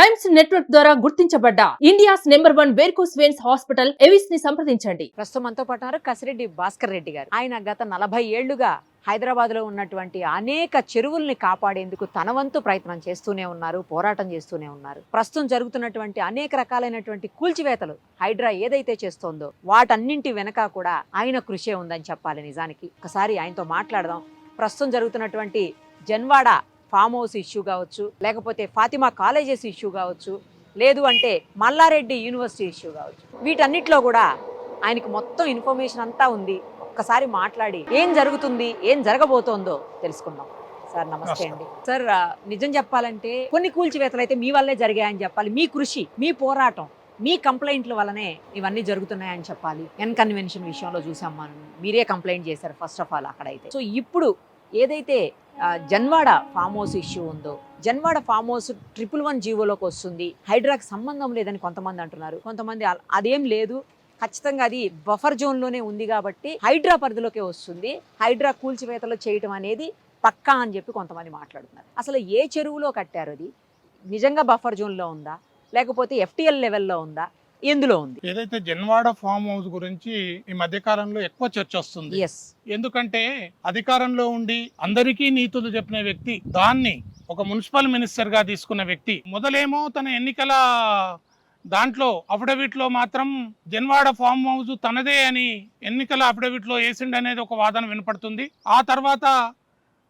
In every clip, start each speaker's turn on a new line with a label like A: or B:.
A: Times network ద్వారా గుర్తించబడ్డ India's number one varicose veins hospital ఎవిస్ని సంప్రదించండి.
B: ప్రస్తుతం మనతో పాటు కసిరెడ్డి భాస్కర్ రెడ్డి గారు. ఆయన గత నలభై ఏళ్ళుగా హైదరాబాద్లో ఉన్నటువంటి అనేక చెరువుల్ని కాపాడేందుకు తన వంతు ప్రయత్నం చేస్తూనే ఉన్నారు పోరాటం చేస్తూనే ఉన్నారు. ప్రస్తుతం జరుగుతున్నటువంటి అనేక రకాలైనటువంటి కూల్చివేతలు హైడ్రా ఏదైతే చేస్తోందో వాటన్నింటి వెనక కూడా ఆయన కృషే ఉందని చెప్పాలి నిజానికి. ఒకసారి ఆయనతో మాట్లాడదాం. ప్రస్తుతం జరుగుతున్నటువంటి జన్వాడ ఫామ్ హౌస్ ఇష్యూ కావచ్చు లేకపోతే ఫాతిమా కాలేజెస్ ఇష్యూ కావచ్చు లేదు అంటే మల్లారెడ్డి యూనివర్సిటీ ఇష్యూ కావచ్చు. వీటన్నిటిలో కూడా ఆయనకు మొత్తం ఇన్ఫర్మేషన్ అంతా ఉంది. ఒక్కసారి మాట్లాడి ఏం జరుగుతుంది ఏం జరగబోతోందో తెలుసుకుందాం. సార్ నమస్తే అండి. సార్ నిజం చెప్పాలంటే కొన్ని కూల్చివేతలు అయితే మీ వల్లే జరిగాయని చెప్పాలి. మీ కృషి మీ పోరాటం మీ కంప్లైంట్ల వల్లనే ఇవన్నీ జరుగుతున్నాయని చెప్పాలి. ఎన్ కన్వెన్షన్ విషయంలో చూసాం మనం. మీరే కంప్లైంట్ చేశారు ఫస్ట్ ఆఫ్ ఆల్ అక్కడైతే. సో ఇప్పుడు ఏదైతే జన్వాడ ఫామ్ హౌస్ ఇష్యూ ఉందో Janwada farm house triple one జీవోలోకి వస్తుంది హైడ్రాకి సంబంధం లేదని కొంతమంది అంటున్నారు. కొంతమంది అదేం లేదు. ఖచ్చితంగా అది బఫర్ జోన్లోనే ఉంది కాబట్టి హైడ్రా పరిధిలోకే వస్తుంది. హైడ్రా కూల్చివేతలో చేయటం అనేది పక్కా అని చెప్పి కొంతమంది మాట్లాడుతున్నారు. అసలు ఏ చెరువులో కట్టారు అది? నిజంగా బఫర్ జోన్లో ఉందా? లేకపోతే ఎఫ్టీఎల్ లెవెల్లో ఉందా? ఎందులో ఉంది?
C: ఏదైతే జన్వాడ ఫామ్ హౌస్ గురించి ఈ మధ్య కాలంలో ఎక్కువ చర్చ వస్తుంది
B: ఎస్
C: ఎందుకంటే అధికారంలో ఉండి అందరికీ నీతులు చెప్పిన వ్యక్తి దాన్ని ఒక మున్సిపల్ మినిస్టర్గా తీసుకున్న వ్యక్తి మొదలేమో తన ఎన్నికల దాంట్లో అఫిడవిట్లో మాత్రం జన్వాడ ఫామ్ హౌస్ తనదే అని ఎన్నికల అఫిడవిట్లో వేసిండు అనేది ఒక వాదన వినపడుతుంది. ఆ తర్వాత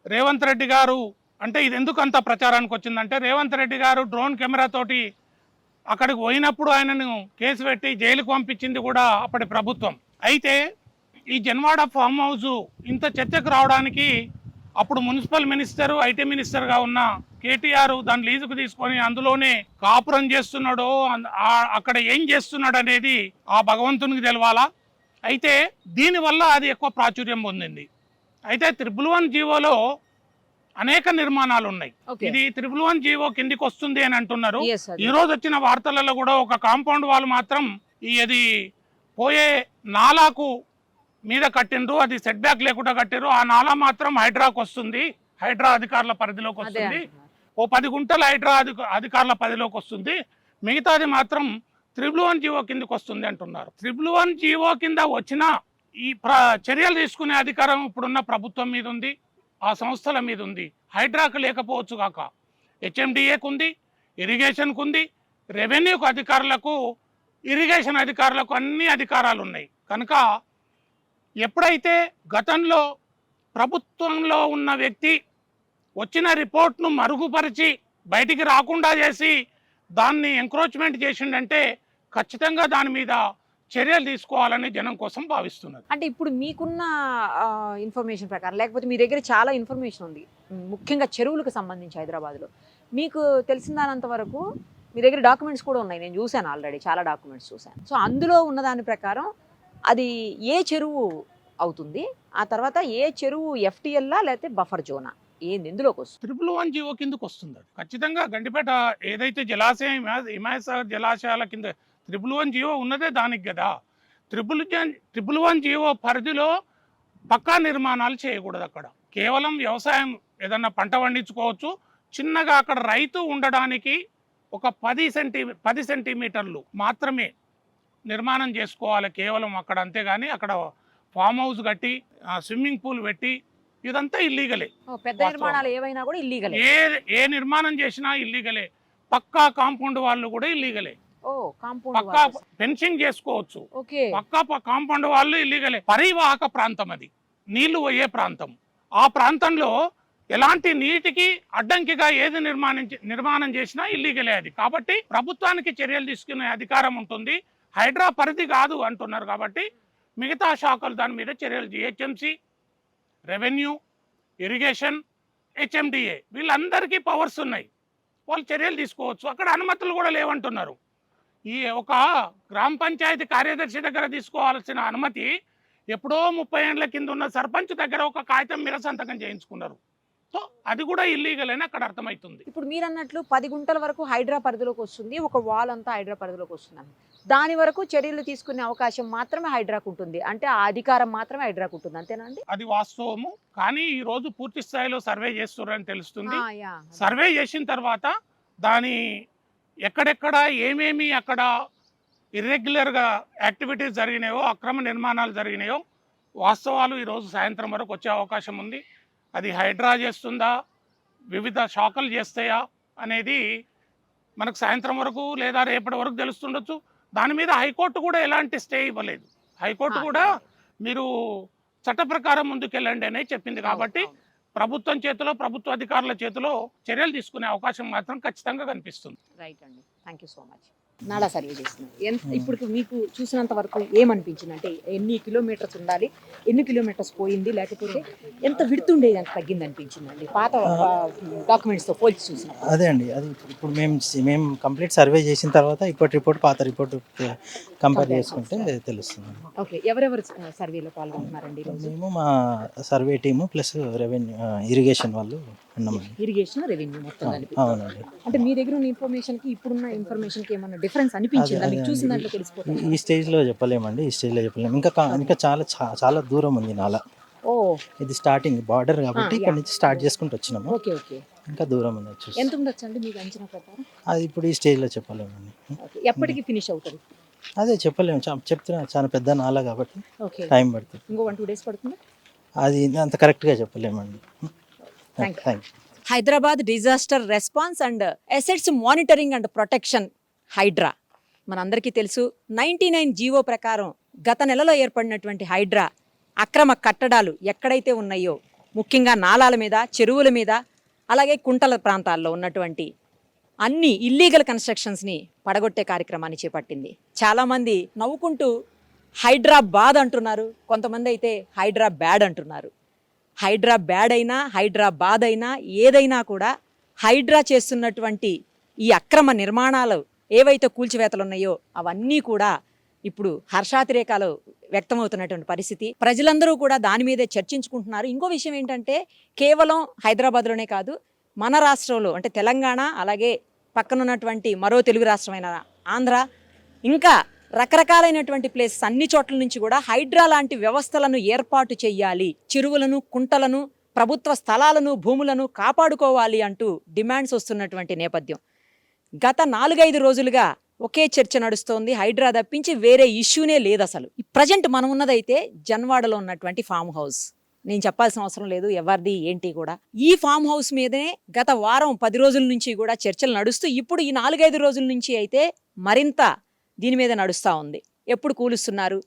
C: రేవంత్ రెడ్డి గారు అంటే ఇది ఎందుకు అంత ప్రచారానికి వచ్చిందంటే రేవంత్ రెడ్డి గారు డ్రోన్ కెమెరా తోటి అక్కడికి పోయినప్పుడు ఆయనను కేసు పెట్టి జైలుకు పంపించింది కూడా అప్పటి ప్రభుత్వం. అయితే ఈ జన్వాడ ఫామ్ హౌస్ ఇంత చర్చకు రావడానికి అప్పుడు మున్సిపల్ మినిస్టర్ ఐటీ మినిస్టర్గా ఉన్న కేటీఆర్ దాని లీజుకు తీసుకొని అందులోనే కాపురం చేస్తున్నాడో అన్- అక్కడ ఏం చేస్తున్నాడు అనేది ఆ భగవంతునికి తెలవాలా? అయితే దీనివల్ల అది ఎక్కువ ప్రాచుర్యం పొందింది. అయితే త్రిబుల్ వన్ జీవోలో అనేక నిర్మాణాలు ఉన్నాయి ఇది త్రిపుల్ వన్ జీవో కిందికి వస్తుంది అని అంటున్నారు. ఈ రోజు వచ్చిన వార్తలలో కూడా ఒక కాంపౌండ్ వాళ్ళు మాత్రం ఈ అది పోయే నాలాకు మీద కట్టిండ్రు అది సెట్ బ్యాక్ లేకుండా కట్టిరు ఆ నాలా మాత్రం హైడ్రాకు వస్తుంది. హైడ్రా అధికారుల పరిధిలోకి వస్తుంది. ఓ పది గుంటల హైడ్రా అధిక అధికారుల పరిధిలోకి వస్తుంది. మిగతాది మాత్రం త్రిబుల్ వన్ జీవో కిందకి వస్తుంది అంటున్నారు. త్రిబుల్ వన్ జీవో కింద వచ్చిన ఈ చర్యలు తీసుకునే అధికారం ఇప్పుడున్న ప్రభుత్వం మీద ఉంది. ఆ సంస్థల మీద ఉంది హైడ్రాకు లేకపోవచ్చు కాక. హెచ్ఎండిఏకు ఉంది ఇరిగేషన్కు ఉంది రెవెన్యూకు అధికారులకు ఇరిగేషన్ అధికారులకు అన్ని అధికారాలు ఉన్నాయి కనుక ఎప్పుడైతే గతంలో ప్రభుత్వంలో ఉన్న వ్యక్తి వచ్చిన రిపోర్ట్ను మరుగుపరిచి బయటికి రాకుండా చేసి దాన్ని ఎంక్రోచ్మెంట్ చేసిండంటే ఖచ్చితంగా దాని మీద చర్యలు తీసుకోవాలని జనం కోసం భావిస్తున్నది
B: అంటే ఇప్పుడు మీకున్న ఇన్ఫర్మేషన్ ప్రకారం లేకపోతే మీ దగ్గర చాలా ఇన్ఫర్మేషన్ ఉంది. ముఖ్యంగా చెరువులకు సంబంధించి హైదరాబాద్లో. మీకు తెలిసినంత వరకు మీ దగ్గర డాక్యుమెంట్స్ కూడా ఉన్నాయి. నేను చూశాను ఆల్రెడీ చాలా డాక్యుమెంట్స్ చూశాను. సో అందులో ఉన్న దాని ప్రకారం అది ఏ చెరువు అవుతుంది? ఆ తర్వాత ఏ చెరువు ఎఫ్టిఎల్లా లేకపోతే బఫర్ జోనా ఏంది? ఎందులోకి వస్తుంది.
C: ట్రిపుల్ వన్ జీవో కిందకు వస్తుంది అది. ఖచ్చితంగా గండిపేట ఏదైతే జలాశయం హిమా- హిమాయసాగర్ జలాశయాల కింద ట్రిపుల్ వన్ జీవో ఉన్నదే దానికి కదా. ట్రిపుల్ జన్ ట్రిపుల్ వన్ జీవో పరిధిలో పక్కా నిర్మాణాలు చేయకూడదు అక్కడ. కేవలం వ్యవసాయం ఏదన్నా పంట పండించుకోవచ్చు. చిన్నగా అక్కడ రైతు ఉండడానికి ఒక పది సెంటీ పది సెంటీమీటర్లు మాత్రమే నిర్మాణం చేసుకోవాలి కేవలం అక్కడ. అంతేగాని అక్కడ ఫామ్ హౌస్ కట్టి స్విమ్మింగ్ పూల్ పెట్టి ఇదంతా ఇల్లీగలే
B: పెద్ద. నిర్మాణాలు ఏవైనా కూడా ఇల్లీగల్.
C: ఏ ఏ నిర్మాణం చేసినా ఇల్లీగలే. పక్కా కాంపౌండ్ వాళ్ళు కూడా ఇల్లీగలే. పక్కా ఫెన్సింగ్ చేసుకోవచ్చు. పక్కా కాంపౌండ్ వాళ్ళు ఇల్లీగలే పరివాహక ప్రాంతం అది. నీళ్ళు పోయే ప్రాంతం. ఆ ప్రాంతంలో ఎలాంటి నీటికి అడ్డంకిగా ఏది నిర్మాణించి నిర్మాణం చేసినా ఇల్లీగలే అది. కాబట్టి ప్రభుత్వానికి చర్యలు తీసుకునే అధికారం ఉంటుంది. హైడ్రా పరిధి కాదు అంటున్నారు కాబట్టి మిగతా శాఖలు దాని మీద చర్యలు జిహెచ్ఎంసి రెవెన్యూ ఇరిగేషన్ హెచ్ఎండిఏ వీళ్ళందరికీ పవర్స్ ఉన్నాయి. వాళ్ళు చర్యలు తీసుకోవచ్చు. అక్కడ అనుమతులు కూడా లేవంటున్నారు. ఈ ఒక గ్రామ పంచాయతీ కార్యదర్శి దగ్గర తీసుకోవాల్సిన అనుమతి ఎప్పుడో ముప్పై ఏళ్ళ కింద ఉన్న సర్పంచ్ దగ్గర ఒక కాగితం మీద సంతకం చేయించుకున్నారు. సో అది కూడా ఇల్లీగల్ అని అక్కడ అర్థమవుతుంది.
B: ఇప్పుడు మీరు అన్నట్లు పది గుంటల వరకు హైడ్రా పరిధిలోకి వస్తుంది ఒక వాల్ అంతా హైడ్రా పరిధిలోకి వస్తుంది దాని వరకు చర్యలు తీసుకునే అవకాశం మాత్రమే హైడ్రాకు ఉంటుంది అంటే ఆ అధికారం మాత్రమే హైడ్రాకు ఉంటుంది అంతేనా అండి?
C: అది వాస్తవము కానీ ఈ రోజు పూర్తి స్థాయిలో సర్వే చేస్తున్నారని తెలుస్తుంది. సర్వే చేసిన తర్వాత దాని ఎక్కడెక్కడ ఏమేమి అక్కడ ఇర్రెగ్యులర్గా యాక్టివిటీస్ జరిగినాయో అక్రమ నిర్మాణాలు జరిగినాయో వాస్తవాలు ఈరోజు సాయంత్రం వరకు వచ్చే అవకాశం ఉంది. అది హైడ్రా చేస్తుందా? వివిధ శాఖలు చేస్తాయా? అనేది మనకు సాయంత్రం వరకు లేదా రేపటి వరకు తెలుస్తుండొచ్చు. దాని మీద హైకోర్టు కూడా ఎలాంటి స్టే ఇవ్వలేదు. హైకోర్టు కూడా మీరు చట్ట ప్రకారం ముందుకెళ్ళండి అనే చెప్పింది కాబట్టి ప్రభుత్వం చేతిలో ప్రభుత్వ అధికారుల చేతిలో చర్యలు తీసుకునే అవకాశం మాత్రం ఖచ్చితంగా కనిపిస్తుంది.
B: రైట్ అండి. థ్యాంక్ సో మచ్ నాలా సర్వే చేస్తున్నారు? ఎంత ఇప్పుడు మీకు చూసినంత వరకు ఏమనిపించింది? అంటే ఎన్ని కిలోమీటర్స్ ఉండాలి ఎన్ని కిలోమీటర్స్ పోయింది లేకపోతే ఎంత విడుతుండేది అంత తగ్గింది అనిపించిందండి పాత డాక్యుమెంట్స్తో పోల్చి చూసినప్పుడు.
D: అదే అండి. అది ఇప్పుడు మేము మేము కంప్లీట్ సర్వే చేసిన తర్వాత ఇప్పటి రిపోర్ట్ పాత రిపోర్ట్ కంపేర్ చేసుకుంటే తెలుస్తుంది.
B: ఓకే ఎవరెవరు సర్వేలో పాల్గొంటున్నారండి
D: మేము మా survey team plus revenue irrigation వాళ్ళు ఉన్నామండి.
B: ఇరిగేషన్ రెవెన్యూ మొత్తం
D: అవునండి.
B: అంటే మీ దగ్గర ఉన్న ఇన్ఫర్మేషన్కి ఇప్పుడున్న ఇన్ఫర్మేషన్కి ఏమన్నా డిఫరెన్స్ అనిపించిందా? మీకు చూసిన. దాంట్లో
D: ఈ-
B: తెలిసిపోతుంది
D: ఈ స్టేజ్లో చెప్పలేమండి ఈ స్టేజ్లో చెప్పలేము. ఇంకా ఇంకా చాలా చాలా దూరం ఉంది నాల.
B: ఓ.
D: ఇది స్టార్టింగ్ బార్డర్ కాబట్టి ఇక్కడ. నుంచి స్టార్ట్ చేసుకుంటూ వచ్చినాము.
B: Okay okay.
D: ఇంకా దూరం ఉంది చూసి.
B: ఎంత ఉండొచ్చు అండి మీకు అంచనా ప్రకారం?
D: అది ఇప్పుడు ఈ స్టేజ్లో చెప్పలేమండి.
B: ఓకే. ఎప్పటికి ఫినిష్ అవుతుంది?
D: అదే చెప్పలేము. చెప్తున్నా చాలా పెద్ద నాల కాబట్టి
B: ఓకే.
D: టైం పడుతుంది.
B: ఇంకో వన్ టూ డేస్ పడుతుంది?
D: అది అంత కరెక్ట్గా చెప్పలేమండి. Thank you
B: Hyderabad disaster response and assets monitoring and protection. HYDRAA. మనందరికీ తెలుసు నైంటీ నైన్ జీవో ప్రకారం గత నెలలో ఏర్పడినటువంటి హైడ్రా అక్రమ కట్టడాలు ఎక్కడైతే ఉన్నాయో ముఖ్యంగా నాలాల మీద చెరువుల మీద అలాగే కుంటల ప్రాంతాల్లో ఉన్నటువంటి అన్ని ఇల్లీగల్ కన్స్ట్రక్షన్స్ని పడగొట్టే కార్యక్రమాన్ని చేపట్టింది. చాలామంది నవ్వుకుంటూ హైడ్రా బాద్ అంటున్నారు కొంతమంది అయితే హైడ్రా బ్యాడ్ అంటున్నారు. హైడ్రా బ్యాడ్ అయినా హైడ్రా బాద్ అయినా ఏదైనా కూడా హైడ్రా చేస్తున్నటువంటి ఈ అక్రమ నిర్మాణాలు ఏవైతే కూల్చివేతలు ఉన్నాయో అవన్నీ కూడా ఇప్పుడు హర్షాతిరేకాలు వ్యక్తమవుతున్నటువంటి పరిస్థితి. ప్రజలందరూ కూడా దాని మీదే చర్చించుకుంటున్నారు. ఇంకో విషయం ఏంటంటే కేవలం హైదరాబాద్లోనే కాదు మన రాష్ట్రంలో అంటే తెలంగాణ అలాగే పక్కనున్నటువంటి మరో తెలుగు రాష్ట్రమైన ఆంధ్ర ఇంకా రకరకాలైనటువంటి ప్లేసెస్ అన్ని చోట్ల నుంచి కూడా హైడ్రా లాంటి వ్యవస్థలను ఏర్పాటు చేయాలి చెరువులను కుంటలను ప్రభుత్వ స్థలాలను భూములను కాపాడుకోవాలి అంటూ డిమాండ్స్ వస్తున్నటువంటి నేపథ్యం. గత నాలుగైదు రోజులుగా ఒకే చర్చ నడుస్తోంది. హైడ్రా తప్పించి వేరే ఇష్యూనే లేదు అసలు ప్రజెంట్ మనం ఉన్నదైతే జన్వాడలో ఉన్నటువంటి ఫామ్ హౌస్. నేను చెప్పాల్సిన అవసరం లేదు ఎవరిది ఏంటి కూడా. ఈ ఫామ్ హౌస్ మీదనే గత వారం పది రోజుల నుంచి కూడా చర్చలు నడుస్తూ ఇప్పుడు ఈ నాలుగైదు రోజుల నుంచి అయితే మరింత దీని మీద నడుస్తూ ఉంది. ఎప్పుడు కూలుస్తున్నారు?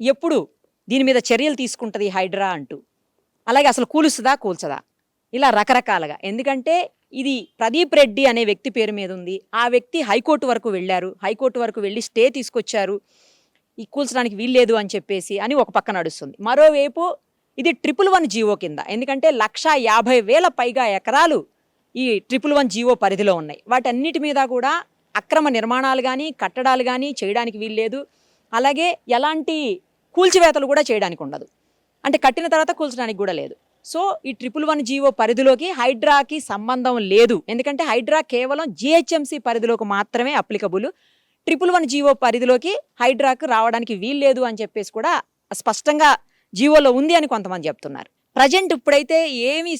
B: ఎప్పుడు దీని మీద చర్యలు తీసుకుంటుంది హైడ్రా అంటూ. అలాగే అసలు కూలుస్తుందా కూల్చదా? ఇలా రకరకాలుగా. ఎందుకంటే ఇది ప్రదీప్ రెడ్డి అనే వ్యక్తి పేరు మీద ఉంది. ఆ వ్యక్తి హైకోర్టు వరకు వెళ్ళారు. హైకోర్టు వరకు వెళ్ళి స్టే తీసుకొచ్చారు. ఈ కూల్చడానికి వీల్లేదు అని చెప్పేసి అని ఒక పక్క నడుస్తుంది. మరోవైపు ఇది ట్రిపుల్ వన్ జీవో కింద. ఎందుకంటే లక్ష యాభై వేల పైగా ఎకరాలు ఈ ట్రిపుల్ వన్ జీవో పరిధిలో ఉన్నాయి. వాటన్నిటి మీద కూడా అక్రమ నిర్మాణాలు కానీ కట్టడాలు కానీ చేయడానికి వీల్లేదు. అలాగే ఎలాంటి కూల్చివేతలు కూడా చేయడానికి ఉండదు. అంటే కట్టిన తర్వాత కూల్చడానికి కూడా లేదు. సో ఈ ట్రిపుల్ వన్ జీవో పరిధిలోకి హైడ్రాకి సంబంధం లేదు. ఎందుకంటే హైడ్రా కేవలం జిహెచ్ఎంసీ పరిధిలోకి మాత్రమే అప్లికబుల్ ట్రిపుల్ వన్ జీవో పరిధిలోకి హైడ్రాకు రావడానికి వీల్లేదు అని చెప్పేసి కూడా స్పష్టంగా జీవోలో ఉంది అని కొంతమంది చెప్తున్నారు. ప్రజెంట్ ఇప్పుడైతే ఏమి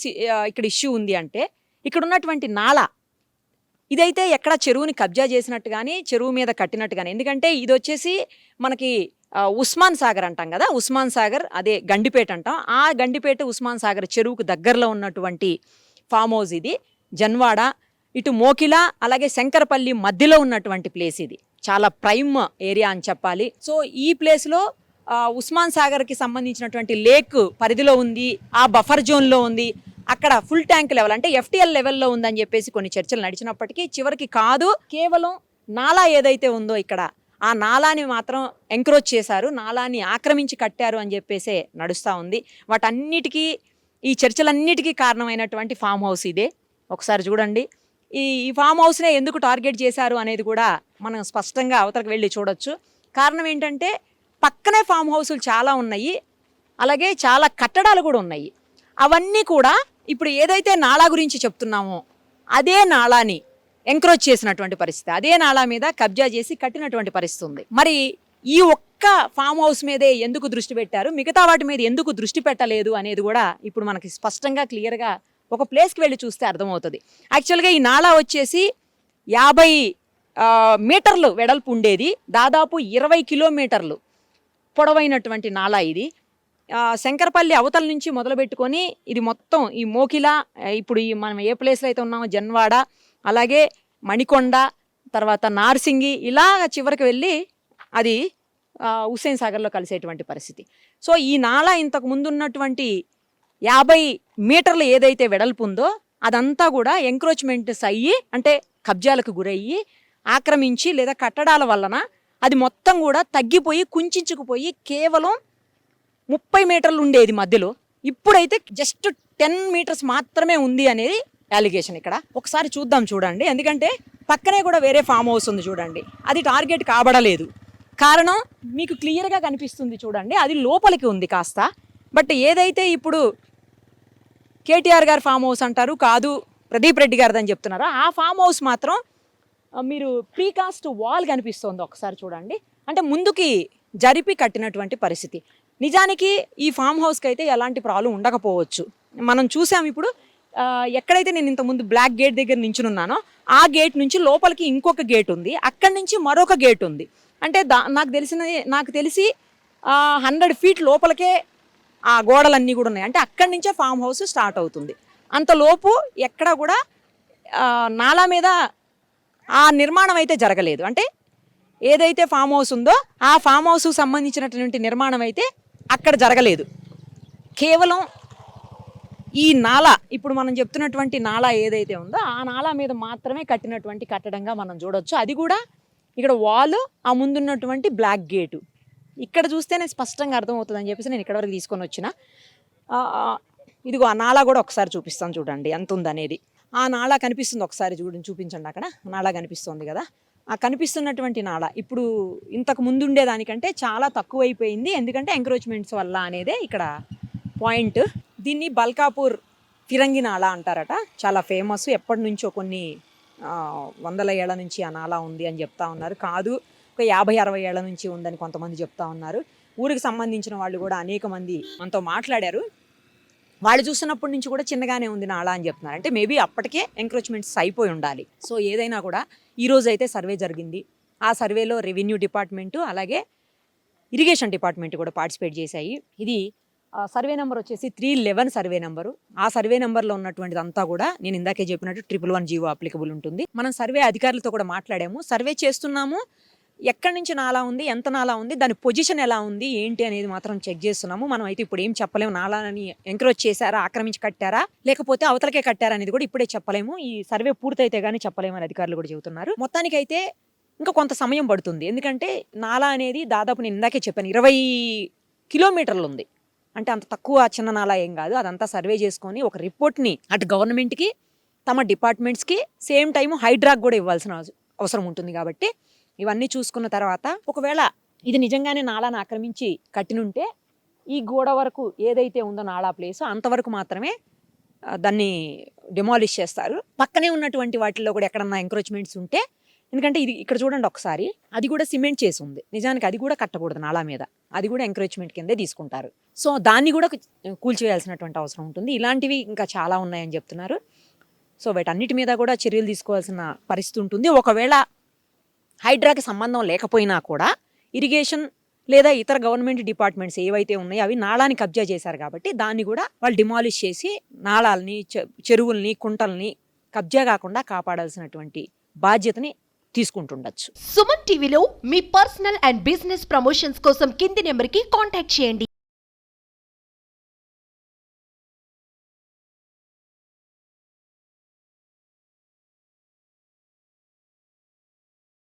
B: ఇక్కడ ఇష్యూ ఉంది అంటే ఇక్కడ ఉన్నటువంటి నాల ఇదైతే ఎక్కడ చెరువుని కబ్జా చేసినట్టు కానీ చెరువు మీద కట్టినట్టు కానీ ఎందుకంటే ఇది వచ్చేసి మనకి ఉస్మాన్ సాగర్ అంటాం కదా ఉస్మాన్ సాగర్ అదే గండిపేట అంటాం. ఆ గండిపేట ఉస్మాన్ సాగర్ చెరువుకు దగ్గరలో ఉన్నటువంటి ఫామ్ హౌస్ ఇది జన్వాడ ఇటు మోకిల అలాగే శంకరపల్లి మధ్యలో ఉన్నటువంటి ప్లేస్ ఇది. చాలా ప్రైమ్ ఏరియా అని చెప్పాలి. సో ఈ ప్లేస్లో ఉస్మాన్ సాగర్కి సంబంధించినటువంటి లేక్ పరిధిలో ఉంది ఆ బఫర్ జోన్లో ఉంది. అక్కడ ఫుల్ ట్యాంక్ లెవెల్ అంటే ఎఫ్టీఎల్ లెవెల్లో ఉందని చెప్పేసి కొన్ని చర్చలు నడిచినప్పటికీ చివరికి కాదు కేవలం నాలా ఏదైతే ఉందో ఇక్కడ ఆ నాలాని మాత్రం ఎంక్రోచ్ చేశారు నాలాని ఆక్రమించి కట్టారు అని చెప్పేసే నడుస్తూ ఉంది. వాటన్నిటికీ ఈ చర్చలన్నిటికీ కారణమైనటువంటి ఫామ్ హౌస్ ఇదే. ఒకసారి చూడండి. ఈ ఈ ఫామ్ హౌస్నే ఎందుకు టార్గెట్ చేశారు అనేది కూడా మనం స్పష్టంగా అవతలకు వెళ్ళి చూడొచ్చు. కారణం ఏంటంటే పక్కనే ఫామ్ హౌసులు చాలా ఉన్నాయి. అలాగే చాలా కట్టడాలు కూడా ఉన్నాయి. అవన్నీ కూడా ఇప్పుడు ఏదైతే నాళా గురించి చెప్తున్నామో అదే నాళాని ఎంక్రోచ్ చేసినటువంటి పరిస్థితి. అదే నాళా మీద కబ్జా చేసి కట్టినటువంటి పరిస్థితి ఉంది. మరి ఈ ఒక్క ఫామ్ హౌస్ మీదే ఎందుకు దృష్టి పెట్టారు? మిగతా వాటి మీద ఎందుకు దృష్టి పెట్టలేదు అనేది కూడా ఇప్పుడు మనకి స్పష్టంగా క్లియర్గా ఒక ప్లేస్కి వెళ్ళి చూస్తే అర్థమవుతుంది. యాక్చువల్గా ఈ నాళా వచ్చేసి యాభై మీటర్లు వెడల్పు ఉండేది. దాదాపు ఇరవై కిలోమీటర్లు పొడవైనటువంటి నాళా ఇది. శంకరపల్లి అవతల నుంచి మొదలుపెట్టుకొని ఇది మొత్తం ఈ మోకిల ఇప్పుడు ఈ మనం ఏ ప్లేస్లో అయితే ఉన్నామో జన్వాడ అలాగే మణికొండ తర్వాత నార్సింగి ఇలాగ చివరికి వెళ్ళి అది హుస్సేన్ సాగర్లో కలిసేటువంటి పరిస్థితి. సో ఈ నాళ ఇంతకు ముందు ఉన్నటువంటి యాభై మీటర్లు ఏదైతే వెడల్పు ఉందో అదంతా కూడా ఎంక్రోచ్మెంట్స్ అయ్యి అంటే కబ్జాలకు గురయ్యి ఆక్రమించి లేదా కట్టడాల వలన అది మొత్తం కూడా తగ్గిపోయి కుంచుకుపోయి కేవలం ముప్పై మీటర్లు ఉండేది మధ్యలో. ఇప్పుడైతే జస్ట్ టెన్ మీటర్స్ మాత్రమే ఉంది అనేది అలిగేషన్ ఇక్కడ. ఒకసారి చూద్దాం చూడండి. ఎందుకంటే పక్కనే కూడా వేరే ఫామ్ హౌస్ ఉంది చూడండి. అది టార్గెట్ కాబడలేదు. కారణం మీకు క్లియర్గా కనిపిస్తుంది చూడండి. అది లోపలికి ఉంది కాస్త. బట్ ఏదైతే ఇప్పుడు కేటీఆర్ గారు ఫామ్ హౌస్ అంటారు కాదు ప్రదీప్ రెడ్డి గారిది అని చెప్తున్నారు ఆ ఫామ్ హౌస్ మాత్రం మీరు ప్రీకాస్ట్ వాల్ కనిపిస్తుంది ఒకసారి చూడండి. అంటే ముందుకి జరిపి కట్టినటువంటి పరిస్థితి. నిజానికి ఈ ఫామ్ హౌస్కి అయితే ఎలాంటి ప్రాబ్లం ఉండకపోవచ్చు. మనం చూసాం ఇప్పుడు ఎక్కడైతే నేను ఇంతకుముందు బ్లాక్ గేట్ దగ్గర నించునున్నానో ఆ గేట్ నుంచి లోపలికి ఇంకొక గేట్ ఉంది. అక్కడి నుంచి మరొక గేట్ ఉంది. అంటే దా నాకు తెలిసిన నాకు తెలిసి హండ్రెడ్ ఫీట్ లోపలికే ఆ గోడలన్నీ కూడా ఉన్నాయి. అంటే అక్కడి నుంచే ఫామ్ హౌస్ స్టార్ట్ అవుతుంది. అంతలోపు ఎక్కడ కూడా నాలా మీద ఆ నిర్మాణం అయితే జరగలేదు. అంటే ఏదైతే ఫామ్ హౌస్ ఉందో ఆ ఫామ్ హౌస్ సంబంధించినటువంటి నిర్మాణం అయితే అక్కడ జరగలేదు. కేవలం ఈ నాల ఇప్పుడు మనం చెప్తున్నటువంటి నాళ ఏదైతే ఉందో ఆ నాళ మీద మాత్రమే కట్టినటువంటి కట్టడంగా మనం చూడొచ్చు. అది కూడా ఇక్కడ వాల్ ఆ ముందున్నటువంటి బ్లాక్ గేటు. ఇక్కడ చూస్తేనే స్పష్టంగా అర్థమవుతుంది అని చెప్పేసి నేను ఇక్కడ వరకు తీసుకొని వచ్చిన. ఇదిగో ఆ నాళ కూడా ఒకసారి చూపిస్తాను చూడండి ఎంత ఉందనేది. ఆ నాళ కనిపిస్తుంది ఒకసారి చూడండి చూపించండి అక్కడ. నాళ కనిపిస్తుంది కదా. ఆ కనిపిస్తున్నటువంటి నాళ. ఇప్పుడు ఇంతకు ముందు ఉండేదానికంటే చాలా తక్కువైపోయింది ఎందుకంటే ఎంక్రోచ్మెంట్స్ వల్ల అనేదే ఇక్కడ పాయింట్ దీన్ని బల్కాపూర్ ఫిరంగినాళ అంటారట. చాలా ఫేమస్. ఎప్పటి నుంచో కొన్ని వందల ఏళ్ళ నుంచి ఆ నాళ ఉంది అని చెప్తా ఉన్నారు. కాదు ఒక యాభై అరవై ఏళ్ళ నుంచి ఉందని కొంతమంది చెప్తా ఉన్నారు. ఊరికి సంబంధించిన వాళ్ళు కూడా అనేక మంది మనతో మాట్లాడారు. వాళ్ళు చూసినప్పటి నుంచి కూడా చిన్నగానే ఉంది నాళ అని చెప్తున్నారు. అంటే మేబీ అప్పటికే ఎంక్రోచ్మెంట్స్ అయిపోయి ఉండాలి. సో ఏదైనా కూడా ఈరోజు అయితే సర్వే జరిగింది. ఆ సర్వేలో రెవెన్యూ డిపార్ట్మెంటు అలాగే ఇరిగేషన్ డిపార్ట్మెంట్ కూడా పార్టిసిపేట్ చేశాయి. ఇది సర్వే నెంబర్ వచ్చేసి త్రీ లెవెన్ సర్వే నెంబరు. ఆ సర్వే నెంబర్లో ఉన్నటువంటిది అంతా కూడా నేను ఇందాకే చెప్పినట్టు ట్రిపుల్ వన్ జీవో అప్లికబుల్ ఉంటుంది. మనం సర్వే అధికారులతో కూడా మాట్లాడాము. సర్వే చేస్తున్నాము. ఎక్కడి నుంచి నాలా ఉంది? ఎంత నాలా ఉంది? దాని పొజిషన్ ఎలా ఉంది? ఏంటి అనేది మాత్రం చెక్ చేస్తున్నాము. మనం అయితే ఇప్పుడు ఏం చెప్పలేము. నాలాని ఎంకరేజ్ చేశారా? ఆక్రమించి కట్టారా? లేకపోతే అవతలకే కట్టారా అనేది కూడా ఇప్పుడే చెప్పలేము. ఈ సర్వే పూర్తయితే కానీ చెప్పలేము అని అధికారులు కూడా చెబుతున్నారు. మొత్తానికైతే ఇంకా కొంత సమయం పడుతుంది. ఎందుకంటే నాలా అనేది దాదాపు నేను ఇందాకే చెప్పాను. ఇరవై కిలోమీటర్లు ఉంది. అంటే అంత తక్కువ చిన్న నాలా ఏం కాదు. అదంతా సర్వే చేసుకొని ఒక రిపోర్ట్ని అటు గవర్నమెంట్కి తమ డిపార్ట్మెంట్స్కి సేమ్ టైం హైడ్రాక్ కూడా ఇవ్వాల్సిన అవస- అవసరం ఉంటుంది కాబట్టి ఇవన్నీ చూసుకున్న తర్వాత ఒకవేళ ఇది నిజంగానే నాలాను ఆక్రమించి కట్టినుంటే ఈ గోడ వరకు ఏదైతే ఉందో నాలా ప్లేస్ అంతవరకు మాత్రమే దాన్ని డిమాలిష్ చేస్తారు. పక్కనే ఉన్నటువంటి వాటిల్లో కూడా ఎక్కడన్నా ఎంక్రోచ్మెంట్స్ ఉంటే ఎందుకంటే ఇది ఇక్కడ చూడండి ఒకసారి అది కూడా సిమెంట్ చేసి ఉంది. నిజానికి అది కూడా కట్టకూడదు నాలా మీద. అది కూడా ఎంకరేజ్మెంట్ కిందే తీసుకుంటారు. సో దాన్ని కూడా కూల్చివేయాల్సినటువంటి అవసరం ఉంటుంది. ఇలాంటివి ఇంకా చాలా ఉన్నాయని చెప్తున్నారు. సో వీటన్నిటి మీద కూడా చర్యలు తీసుకోవాల్సిన పరిస్థితి ఉంటుంది. ఒకవేళ హైడ్రాకి సంబంధం లేకపోయినా కూడా ఇరిగేషన్ లేదా ఇతర గవర్నమెంట్ డిపార్ట్మెంట్స్ ఏవైతే ఉన్నాయో అవి నాళాన్ని కబ్జా చేశారు కాబట్టి దాన్ని కూడా వాళ్ళు డిమాలిష్ చేసి నాళాలని చె- చెరువుల్ని కుంటల్ని కబ్జా కాకుండా కాపాడాల్సినటువంటి బాధ్యతని తీసుకుంటుండొచ్చు.
E: సుమన్ టీవీలో మీ పర్సనల్ అండ్ బిజినెస్ ప్రమోషన్స్ కోసం కింది నెంబర్కి కాంటాక్ట్ చేయండి.